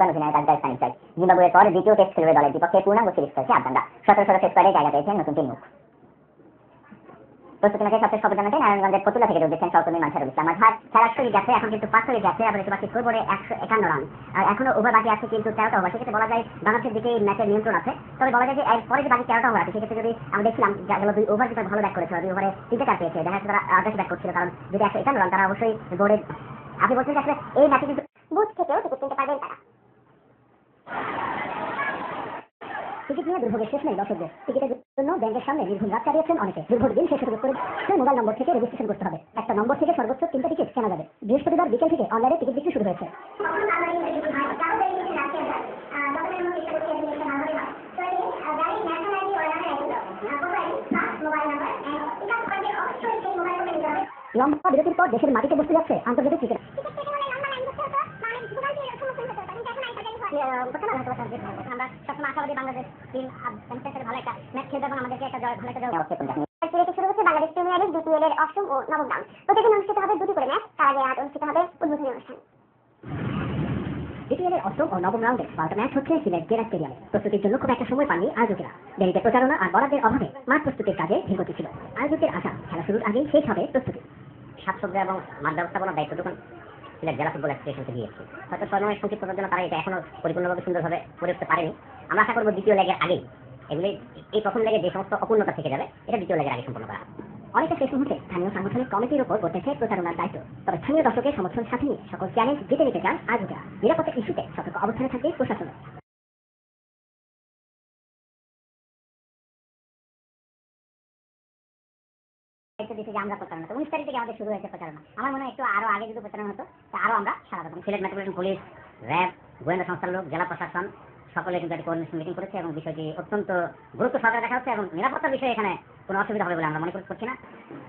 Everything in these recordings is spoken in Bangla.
আফগান অধিনায়ক আফগানিস্তান চাই জিম্বাবুয়ের পর দ্বিতীয় টেস্ট খেলবে দলের বিপক্ষে পূর্ণাঙ্গ সিরিজ খেলছে আফগানরা সতেরো সদস্য স্কোয়াডে জায়গা পেয়েছেন নতুন তিন মুখ প্রস্তুতি ম্যাচে সবচেয়ে খবর জানাতে নারায়ণগঞ্জের ফতুল্লা থেকে যোগ দিচ্ছেন সহকর্মী মানসারুল ইসলাম আজহার খেলা শুরু গেছে এখন কিন্তু পাঁচ হয়ে গেছে আবার স্কোরবোর্ডে একশো একান্ন রান আর এখনও ওভার বাকি আছে কিন্তু তেরোটা ওভার সেক্ষেত্রে বলা যায় বাংলাদেশের দিকে ম্যাচের নিয়ন্ত্রণ আছে তবে বলা যায় যে এরপরে যে বাকি তেরোটা ওভার আছে সেক্ষেত্রে যদি আমরা দেখছিলাম গেল দুই ওভার যেটা ভালো ব্যাট করেছে দুই ওভারে তিনটে চার পেয়েছে দেখা যাচ্ছে তারা আঠাশ ব্যাট করছিল কারণ যদি একশো একান্ন রান তারা অবশ্যই বোর্ডে আপনি বলছেন যে আসলে এই ম্যাচে কিন্তু বুথ থেকেও টিকিট কিনতে পারবেন তারা টিকিট নিয়ে দুর্ভোগের শেষ নেই, দর্শকদের। টিকিটের জন্য ব্যাংকের সামনে নির্ভুল রাত চালিয়েছেন অনেকে। দুর্ভোগ দিন শেষ করে মোবাইল নম্বর থেকে রেজিস্ট্রেশন করতে হবে। একটা নম্বর থেকে সর্বোচ্চ তিনটা টিকিট কেনা যাবে। বৃহস্পতিবার বিকেল থেকে অনলাইনে টিকিট বিক্রি শুরু হয়েছে। লম্বা বিরতির পর দেশের মাটিতে বসতে যাচ্ছে আন্তর্জাতিক ক্রিকেট আমরা সবসময় আশাবাদী বাংলাদেশ টিম ভালো একটা ম্যাচ খেলবে এবং আমাদেরকে একটা জয় ভালো একটা জয় সিরিজটি শুরু হচ্ছে বাংলাদেশ প্রিমিয়ার লিগ বিপিএল এর অষ্টম ও নবম রাউন্ড। প্রতিদিন অনুষ্ঠিত হবে দুটি করে ম্যাচ। তার আগে আজ অনুষ্ঠিত হবে উদ্বোধনী অনুষ্ঠান। বিপিএল এর অষ্টম ও নবম রাউন্ডে বারোটা ম্যাচ হচ্ছে সিলেট জেলা স্টেডিয়ামে। প্রস্তুতির জন্য খুব একটা সময় পাননি আয়োজকেরা। দেরিতে প্রচারণা আর বরাদ্দের অভাবে মাঠ প্রস্তুতির কাজে ধীরগতি ছিল। আয়োজকের আশা খেলা শুরুর আগেই শেষ হবে প্রস্তুতি। সাজসজ্জা এবং মাঠ ব্যবস্থাপনার দায়িত্ব সিলেট জেলা ফুটবল অ্যাসোসিয়েশনকে দিয়েছি। হয়তো সময় সংক্ষিপ্ত জন্য তারা এটা এখনও পরিপূর্ণভাবে সুন্দরভাবে করে উঠতে পারেনি। আমরা আশা করব দ্বিতীয় লেগের আগেই এগুলি, এই প্রথম লেগে যে সমস্ত অপূর্ণতা থেকে যাবে, এটা দ্বিতীয় লেগের আগে সম্পন্ন করা অনেকটা শেষ মুহূর্তে স্থানীয় সাংগঠনিক কমিটির উপর বসেছে প্রচারণার দায়িত্ব। তবে স্থানীয় দর্শকের সমর্থন সাথে সকল চ্যালেঞ্জ জিতে নিতে চান আজ নিরাপত্তা ইস্যুতে সতর্ক অবস্থানে থাকবে প্রশাসন। দায়িত্ব দিয়েছে যে আমরা প্রচারণা তো উনিশ তারিখ থেকে আমাদের শুরু হয়েছে প্রচারণা। আমার মনে হয় একটু আরও আগে যদি প্রচারণা হতো আরও আমরা সারা পেতাম সিলেট মেট্রোপলিটন পুলিশ, র্যাব, গোয়েন্দা সংস্থার লোক, জেলা প্রশাসন, সকলে কিন্তু একটা কোঅর্ডিনেশন মিটিং করেছে এবং বিষয়টি অত্যন্ত গুরুত্ব সহকারে দেখা হচ্ছে এবং নিরাপত্তার বিষয়ে এখানে কোনো অসুবিধা হবে বলে আমরা মনে করছি না।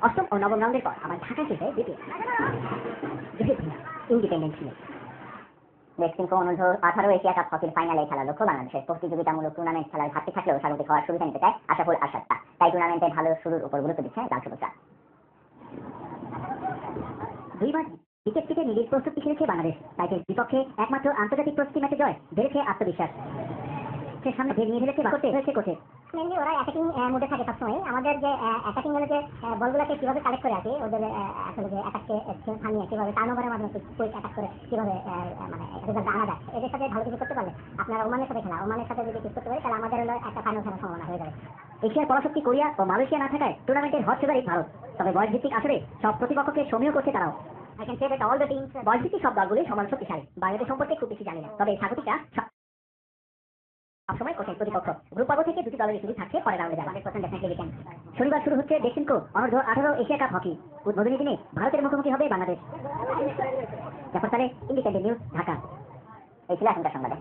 অষ্টম ও নবম রাউন্ডের পর আবার ঢাকা শেষে দ্বিতীয়। ইন্ডিপেন্ডেন্ট ছিলেন মেক্সিকো আঠারো এশিয়া কাপ হকির ফাইনালে খেলার লক্ষ্য বাংলাদেশের প্রতিযোগিতামূলক টুর্নামেন্ট খেলার ঘাটতি থাকলেও স্বাগতিক হওয়ার সুবিধা নিতে চায় আশাফুল আশাদটা তাই টুর্নামেন্টে ভালো শুরুর উপর গুরুত্ব দিচ্ছে লাল দুইবার ক্রিকেট থেকে নিজের প্রস্তুতি খেলেছে বাংলাদেশ। তাই বিপক্ষে একমাত্র আন্তর্জাতিক প্রস্তুতি ম্যাচে জয়, বেড়েছে আত্মবিশ্বাস। সে সামনে নিয়ে ফেলেছে করতে হয়েছে মেনলি ওরা অ্যাটাকিং মোডে থাকে সবসময় আমাদের যে অ্যাটাকিং গেলে যে বলগুলোকে কীভাবে কালেক্ট করে রাখে ওদের আসলে যে অ্যাটাককে থামিয়ে কীভাবে টার্ন ওভারের মাধ্যমে কুইক অ্যাটাক করে কীভাবে মানে রেজাল্ট আনা যায় এদের সাথে ভালো কিছু করতে পারলে আপনারা ওমানের সাথে খেলা ওমানের সাথে যদি কিছু করতে পারে তাহলে আমাদের হলো একটা ফাইনাল খেলার সম্ভাবনা হয়ে যাবে। এশিয়ার পরাশক্তি কোরিয়া ও মালয়েশিয়া না থাকায় টুর্নামেন্টের হট ফেভারিট ভারত। তবে বয়স ভিত্তিক আসরে সব প্রতিপক্ষকে সমীহ করছে তারাও। That all the teams বয়স ভিত্তিক সব দলগুলি সমান শক্তিশালী। বাংলাদেশ সম্পর্কে খুব বেশি জানি না তবে স্বাগতিকরা সবসময় কঠিন প্রতিপক্ষ। গ্রুপ পর্ব থেকে দুটি দলের সিরিজ থাকছে পরে রাউন্ডে উইকেন শনিবার শুরু হচ্ছে দেশিনকো অনূর্ধ্ব আঠারো এশিয়া কাপ হকি। উদ্বোধনী দিনে ভারতের মুখোমুখি হবে বাংলাদেশ। জাফর সালে ইন্ডিপেন্ডেন্ট নিউজ ঢাকা। এই ছিল এখনকার সংবাদে।